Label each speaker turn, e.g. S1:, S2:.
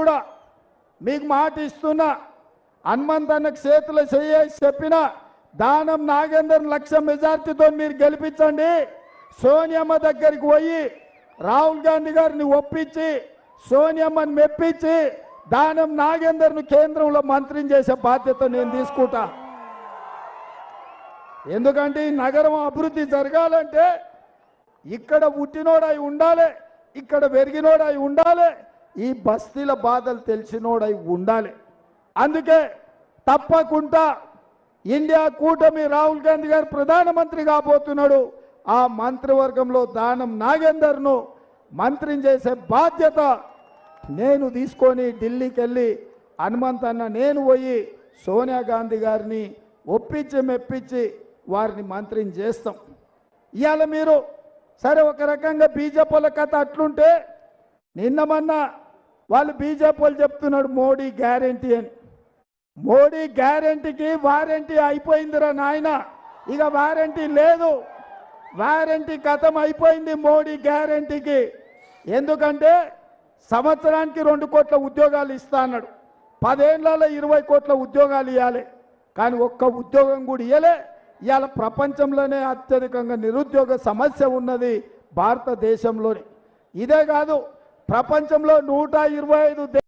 S1: కూడా మీకు మాట ఇస్తున్నా. హనుమంతన్నకు చేతులు చేయేసి చెప్పిన దానం నాగేందర్ లక్ష మెజార్టీతో మీరు గెలిపించండి. సోనియమ్మ దగ్గరికి పోయి రాహుల్ గాంధీ గారిని ఒప్పించి సోనియమ్మని మెప్పించి దానం నాగేందర్ను కేంద్రంలో మంత్రిని చేసే బాధ్యత నేను తీసుకుంటా. ఎందుకంటే ఈ నగరం అభివృద్ధి జరగాలంటే ఇక్కడ పుట్టినోడై ఉండాలి ఇక్కడ పెరిగినోడై ఉండాలి ఈ బస్తీల బాధలు తెలిసినోడై ఉండాలి. అందుకే తప్పకుండా ఇండియా కూటమి రాహుల్ గాంధీ గారు ప్రధానమంత్రి కాబోతున్నాడు. ఆ మంత్రివర్గంలో దానం నాగేందర్ను మంత్రిని చేసే బాధ్యత నేను తీసుకొని ఢిల్లీకి వెళ్ళి హనుమంతన్న నేను పోయి సోనియా గాంధీ గారిని ఒప్పించి మెప్పించి వారిని మంత్రిని చేస్తాం. ఇవాళ మీరు సరే ఒక రకంగా బీజేపీల కథ అట్లుంటే నిన్నమన్నా వాళ్ళు బీజేపీ వాళ్ళు చెప్తున్నాడు మోడీ గ్యారంటీ అని. మోడీ గ్యారంటీకి వారంటీ అయిపోయిందిరా నాయన. ఇక వారంటీ లేదు. వారంటీ కథం అయిపోయింది మోడీ గ్యారంటీకి. ఎందుకంటే సంవత్సరానికి రెండు కోట్ల ఉద్యోగాలు ఇస్తా అన్నాడు. పదేళ్ళలో ఇరవై కోట్ల ఉద్యోగాలు ఇవ్వాలి కానీ ఒక్క ఉద్యోగం కూడా ఇవ్వలే ఇవాళ ప్రపంచంలోనే అత్యధికంగా నిరుద్యోగ సమస్య ఉన్నది భారతదేశంలోనే. ఇదే కాదు ప్రపంచంలో నూట ఇరవై ఐదు